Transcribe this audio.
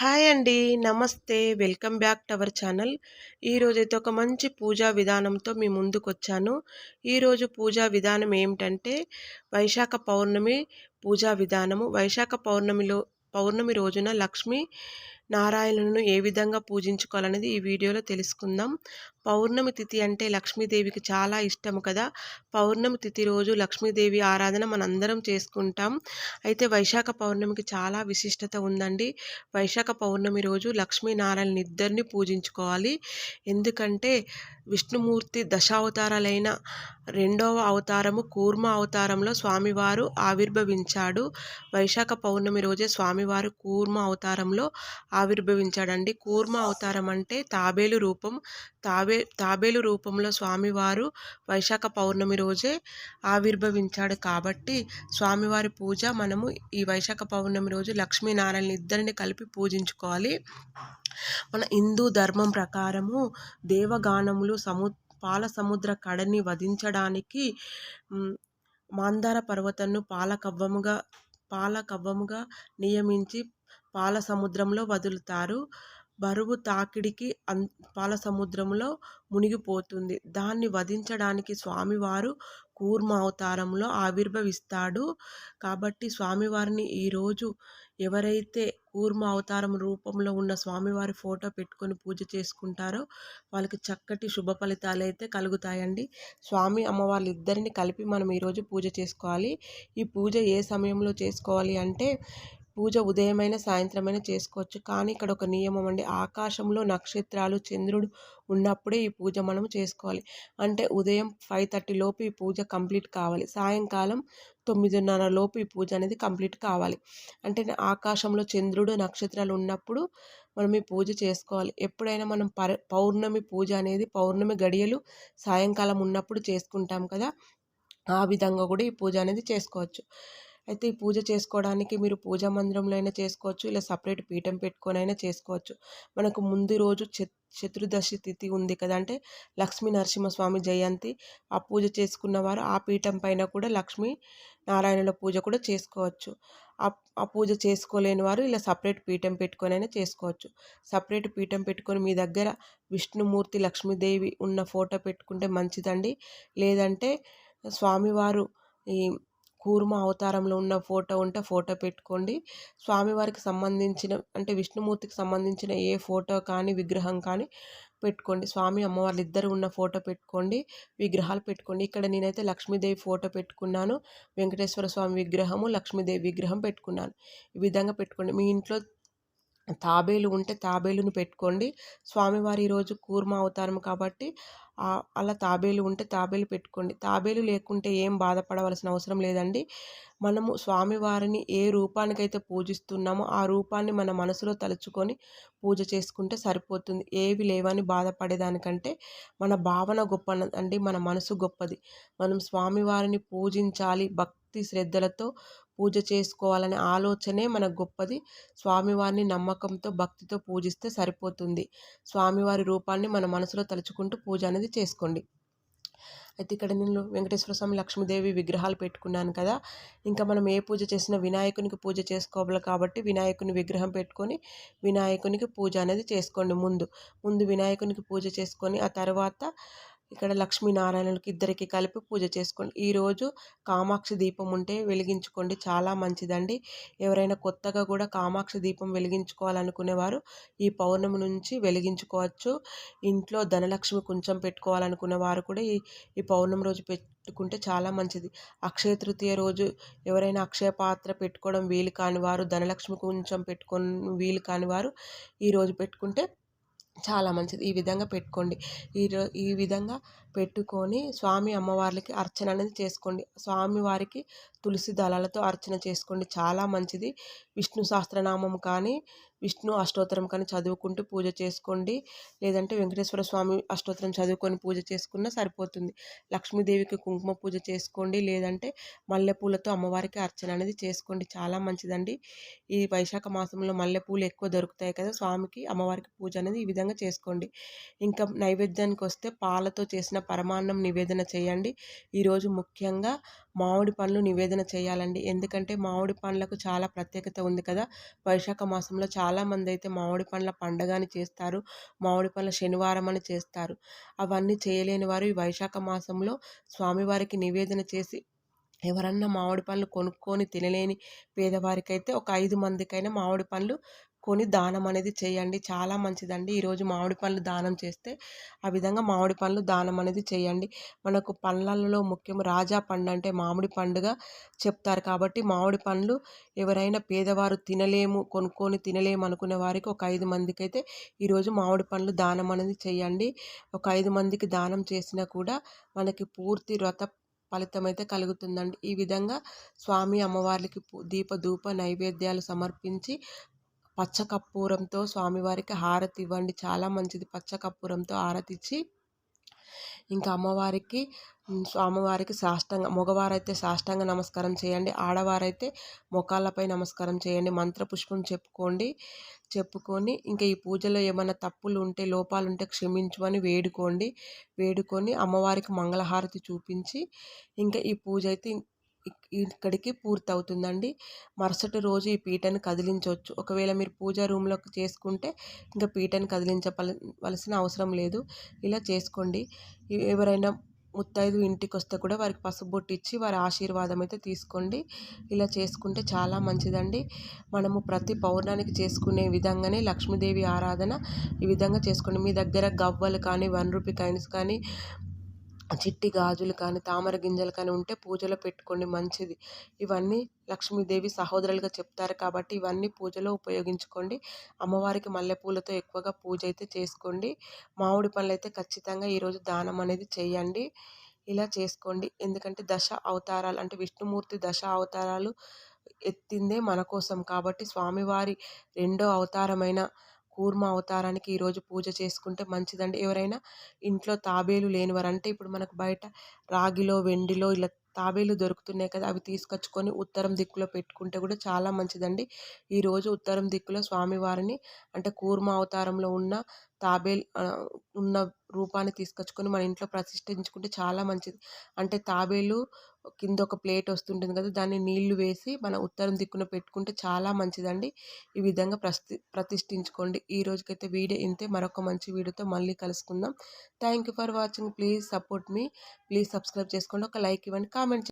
Hi అండి. నమస్తే. Welcome back to our channel. ఈరోజైతే ఒక మంచి పూజా విధానంతో మీ ముందుకు వచ్చాను ఈరోజు పూజా విధానం ఏమిటంటే వైశాఖ పౌర్ణమి పూజా విధానము. వైశాఖ పౌర్ణమిలో పౌర్ణమి రోజున లక్ష్మి నారాయణులను ఏ విధంగా పూజించుకోవాలనేది ఈ వీడియోలో తెలుసుకుందాం. పౌర్ణమి తిథి అంటే లక్ష్మీదేవికి చాలా ఇష్టము కదా. పౌర్ణమి తిథి రోజు లక్ష్మీదేవి ఆరాధన మనందరం చేసుకుంటాం. అయితే వైశాఖ పౌర్ణమికి చాలా విశిష్టత ఉందండి. వైశాఖ పౌర్ణమి రోజు లక్ష్మీనారాయణ ఇద్దరిని పూజించుకోవాలి. ఎందుకంటే విష్ణుమూర్తి దశావతారాలైన రెండవ అవతారము కూర్మ అవతారంలో స్వామివారు ఆవిర్భవించాడు. వైశాఖ పౌర్ణమి రోజే స్వామివారు కూర్మ అవతారంలో ఆవిర్భవించాడండి. కూర్మ అవతారం అంటే తాబేలు రూపం. తాబే తాబేలు రూపంలో స్వామివారు వైశాఖ పౌర్ణమి రోజే ఆవిర్భవించాడు కాబట్టి స్వామివారి పూజ మనము ఈ వైశాఖ పౌర్ణమి రోజు లక్ష్మీనారాయణ ఇద్దరిని కలిపి పూజించుకోవాలి. మన హిందూ ధర్మం ప్రకారము దేవగానములు సము పాల సముద్ర కడని వధించడానికి మాందార పర్వతంను పాలకవ్వముగా పాలకవ్వముగా నియమించి పాల సముద్రంలో వదులుతారు. బరువు తాకిడికి అన్ పాల సముద్రంలో మునిగిపోతుంది. దాన్ని వధించడానికి స్వామివారు కూర్మ అవతారంలో ఆవిర్భవిస్తాడు. కాబట్టి స్వామివారిని ఈరోజు ఎవరైతే కూర్మ అవతారం రూపంలో ఉన్న స్వామివారి ఫోటో పెట్టుకొని పూజ చేసుకుంటారో వాళ్ళకి చక్కటి శుభ ఫలితాలు అయితే కలుగుతాయండి. స్వామి అమ్మవార్లు ఇద్దరిని కలిపి మనం ఈరోజు పూజ చేసుకోవాలి. ఈ పూజ ఏ సమయంలో చేసుకోవాలి అంటే పూజ ఉదయమైన సాయంత్రమైన చేసుకోవచ్చు. కానీ ఇక్కడ ఒక నియమం అండి. ఆకాశంలో నక్షత్రాలు చంద్రుడు ఉన్నప్పుడే ఈ పూజ మనం చేసుకోవాలి. అంటే ఉదయం ఫైవ్ థర్టీ లోపు ఈ పూజ కంప్లీట్ కావాలి. సాయంకాలం తొమ్మిదిన్నర లోపు ఈ పూజ అనేది కంప్లీట్ కావాలి. అంటే ఆకాశంలో చంద్రుడు నక్షత్రాలు ఉన్నప్పుడు మనం ఈ పూజ చేసుకోవాలి. ఎప్పుడైనా మనం పర పౌర్ణమి పూజ అనేది పౌర్ణమి గడియలు సాయంకాలం ఉన్నప్పుడు చేసుకుంటాం కదా ఆ విధంగా కూడా ఈ పూజ అనేది చేసుకోవచ్చు. అయితే ఈ పూజ చేసుకోవడానికి మీరు పూజా మందిరంలో అయినా చేసుకోవచ్చు ఇలా సపరేట్ పీఠం పెట్టుకొని అయినా చేసుకోవచ్చు. మనకు ముందు రోజు చతుర్దశి తిథి ఉంది కదా అంటే లక్ష్మీ నరసింహస్వామి జయంతి. ఆ పూజ చేసుకున్న వారు ఆ పీఠం పైన కూడా లక్ష్మీ నారాయణుల పూజ కూడా చేసుకోవచ్చు. ఆ పూజ చేసుకోలేని వారు ఇలా సపరేట్ పీఠం పెట్టుకొని అయినా చేసుకోవచ్చు. సపరేట్ పీఠం పెట్టుకొని మీ దగ్గర విష్ణుమూర్తి లక్ష్మీదేవి ఉన్న ఫోటో పెట్టుకుంటే మంచిదండి. లేదంటే స్వామివారు ఈ కూర్మ అవతారంలో ఉన్న ఫోటో ఉంటే ఫోటో పెట్టుకోండి. స్వామివారికి సంబంధించిన అంటే విష్ణుమూర్తికి సంబంధించిన ఏ ఫోటో కానీ విగ్రహం కానీ పెట్టుకోండి. స్వామి అమ్మవార్లు ఇద్దరు ఉన్న ఫోటో పెట్టుకోండి. విగ్రహాలు పెట్టుకోండి. ఇక్కడ నేనైతే లక్ష్మీదేవి ఫోటో పెట్టుకున్నాను. వెంకటేశ్వర స్వామి విగ్రహము లక్ష్మీదేవి విగ్రహం పెట్టుకున్నాను. ఈ విధంగా పెట్టుకోండి. మీ ఇంట్లో తాబేలు ఉంటే తాబేలును పెట్టుకోండి. స్వామివారి ఈరోజు కూర్మ అవతారం కాబట్టి అలా తాబేలు ఉంటే తాబేలు పెట్టుకోండి. తాబేలు లేకుంటే ఏం బాధపడవలసిన అవసరం లేదండి. మనము స్వామివారిని ఏ రూపానికైతే పూజిస్తున్నామో ఆ రూపాన్ని మన మనసులో తలుచుకొని పూజ చేసుకుంటే సరిపోతుంది. ఏవి లేవని బాధపడేదానికంటే మన భావన గొప్ప అండి. మన మనసు గొప్పది. మనం స్వామివారిని పూజించాలి భక్తి భక్తి శ్రద్ధలతో పూజ చేసుకోవాలనే ఆలోచనే మనకు గొప్పది. స్వామివారిని నమ్మకంతో భక్తితో పూజిస్తే సరిపోతుంది. స్వామివారి రూపాన్ని మన మనసులో తలుచుకుంటూ పూజ అనేది చేసుకోండి. అయితే ఇక్కడ నేను వెంకటేశ్వర స్వామి లక్ష్మీదేవి విగ్రహాలు పెట్టుకున్నాను కదా. ఇంకా మనం ఏ పూజ చేసినా వినాయకునికి పూజ చేసుకోవాలి కాబట్టి వినాయకుని విగ్రహం పెట్టుకొని వినాయకునికి పూజ అనేది చేసుకోండి ముందు. ముందు వినాయకునికి పూజ చేసుకొని ఆ తర్వాత ఇక్కడ లక్ష్మీనారాయణులకి ఇద్దరికి కలిపి పూజ చేసుకోండి. ఈరోజు కామాక్షి దీపం ఉంటే వెలిగించుకోండి. చాలా మంచిదండి. ఎవరైనా కొత్తగా కూడా కామాక్షి దీపం వెలిగించుకోవాలనుకునేవారు ఈ పౌర్ణమి నుంచి వెలిగించుకోవచ్చు. ఇంట్లో ధనలక్ష్మి కొంచెం పెట్టుకోవాలనుకునే వారు కూడా ఈ ఈ పౌర్ణమి రోజు పెట్టుకుంటే చాలా మంచిది. అక్షయ తృతీయ రోజు ఎవరైనా అక్షయ పాత్ర పెట్టుకోవడం వీలు కాని వారు ధనలక్ష్మి కొంచెం పెట్టుకొని వీలు కాని వారు ఈరోజు పెట్టుకుంటే చాలా మంచిది. ఈ విధంగా పెట్టుకోండి. ఈ ఈ విధంగా పెట్టుకొని స్వామి అమ్మవార్లకి అర్చన అనేది చేసుకోండి. స్వామివారికి తులసి దళాలతో అర్చన చేసుకోండి. చాలా మంచిది. విష్ణు సహస్రనామం కానీ విష్ణు అష్టోత్తరం కానీ చదువుకుంటూ పూజ చేసుకోండి. లేదంటే వెంకటేశ్వర స్వామి అష్టోత్తరం చదువుకొని పూజ చేసుకున్నా సరిపోతుంది. లక్ష్మీదేవికి కుంకుమ పూజ చేసుకోండి. లేదంటే మల్లెపూలతో అమ్మవారికి అర్చన అనేది చేసుకోండి. చాలా మంచిదండి. ఈ వైశాఖ మాసంలో మల్లెపూలు ఎక్కువ దొరుకుతాయి కదా స్వామికి అమ్మవారికి పూజ అనేది ఈ విధంగా చేసుకోండి. ఇంకా నైవేద్యానికి వస్తే పాలతో చేసిన పరమాన్నం నివేదన చేయండి. ఈరోజు ముఖ్యంగా మామిడి పండ్లు నివేదన చేయాలండి. ఎందుకంటే మామిడి పండ్లకు చాలా ప్రత్యేకత ఉంది కదా. వైశాఖ మాసంలో చాలామంది అయితే మామిడి పండ్ల పండగని చేస్తారు. మామిడి పండ్ల శనివారం అని చేస్తారు. అవన్నీ చేయలేని వారు ఈ వైశాఖ మాసంలో స్వామివారికి నివేదన చేసి ఎవరన్నా మామిడి పండ్లు కొనుక్కొని తినలేని పేదవారికైతే ఒక ఐదు మందికైనా మామిడి పండ్లు కొని దానం అనేది చేయండి. చాలా మంచిదండి. ఈరోజు మామిడి పండ్లు దానం చేస్తే ఆ విధంగా మామిడి పండ్లు దానం అనేది చేయండి. మనకు పండ్లలో ముఖ్యం రాజా పండు అంటే మామిడి పండుగ చెప్తారు. కాబట్టి మామిడి పండ్లు ఎవరైనా పేదవారు తినలేము కొనుక్కొని తినలేము అనుకునే వారికి ఒక ఐదు మందికి అయితే ఈరోజు మామిడి పండ్లు దానం అనేది చేయండి. ఒక ఐదు మందికి దానం చేసినా కూడా మనకి పూర్తి వ్రత ఫలితం అయితే కలుగుతుందండి. ఈ విధంగా స్వామి అమ్మవార్లకి దీప ధూప నైవేద్యాలు సమర్పించి పచ్చకర్పూరంతో స్వామివారికి హారతి ఇవ్వండి చాలా మంచిది పచ్చకర్పూరంతో హారతి ఇచ్చి ఇంకా అమ్మవారికి స్వామివారికి సాష్టంగ మగవారైతే సాష్టంగ నమస్కారం చేయండి. ఆడవారైతే మొకాళ్ళపై నమస్కారం చేయండి. మంత్రపుష్పం చెప్పుకోండి చెప్పుకొని ఇంకా ఈ పూజలో ఏమైనా తప్పులు ఉంటే లోపాలు ఉంటే క్షమించమని వేడుకోండి. వేడుకొని అమ్మవారికి మంగళహారతి చూపించి ఇంకా ఈ పూజ అయితే ఇక్కడికి పూర్తవుతుందండి. మరుసటి రోజు ఈ పీటను కదిలించవచ్చు. ఒకవేళ మీరు పూజా రూమ్లోకి చేసుకుంటే ఇంకా పీటను కదిలించవలసిన అవసరం లేదు. ఇలా చేసుకోండి. ఎవరైనా ముత్తైదు ఇంటికి వస్తే కూడా వారికి పసుపు ఇచ్చి వారి ఆశీర్వాదం అయితే తీసుకోండి. ఇలా చేసుకుంటే చాలా మంచిదండి. మనము ప్రతి పౌర్ణానికి చేసుకునే విధంగానే లక్ష్మీదేవి ఆరాధన ఈ విధంగా చేసుకోండి. మీ దగ్గర గవ్వలు కానీ వన్ రూపీ కాయిన్స్ కానీ చిట్టి గాజులు కానీ తామర గింజలు కానీ ఉంటే పూజలో పెట్టుకోండి మంచిది. ఇవన్నీ లక్ష్మీదేవి సహోదరులుగా చెప్తారు కాబట్టి ఇవన్నీ పూజలో ఉపయోగించుకోండి. అమ్మవారికి మల్లెపూలతో ఎక్కువగా పూజ అయితే చేసుకోండి. మామిడి పళ్ళు అయితే ఖచ్చితంగా ఈరోజు దానం అనేది చేయండి. ఇలా చేసుకోండి. ఎందుకంటే దశ అవతారాలు అంటే విష్ణుమూర్తి దశ అవతారాలు ఎత్తిందే మన కోసం కాబట్టి స్వామివారి రెండో అవతారమైన కూర్మ అవతారానికి ఈరోజు పూజ చేసుకుంటే మంచిదండి. ఎవరైనా ఇంట్లో తాబేలు లేనివారు అంటే ఇప్పుడు మనకు బయట రాగిలో వెండిలో ఇలా తాబేలు దొరుకుతున్నాయి కదా అవి తీసుకొచ్చుకొని ఉత్తరం దిక్కులో పెట్టుకుంటే కూడా చాలా మంచిదండి. ఈరోజు ఉత్తరం దిక్కులో స్వామివారిని అంటే కూర్మ అవతారంలో ఉన్న తాబేలు ఉన్న రూపాన్ని తీసుకొచ్చుకొని మన ఇంట్లో ప్రతిష్ఠించుకుంటే చాలా మంచిది. అంటే తాబేలు కింద ఒక ప్లేట్ వస్తుంటుంది కదా దాన్ని నీళ్ళు వేసి మన ఉత్తరం దిక్కున పెట్టుకుంటే చాలా మంచిదండి. ఈ విధంగా ప్రతి ప్రతిష్ఠించుకోండి. ఈ రోజుకైతే వీడియో ఇంతే. మరొక మంచి వీడియోతో మళ్ళీ కలుసుకుందాం. Thank you for watching. Please support me. Please subscribe చేసుకోండి. ఒక లైక్ ఇవ్వండి. కామెంట్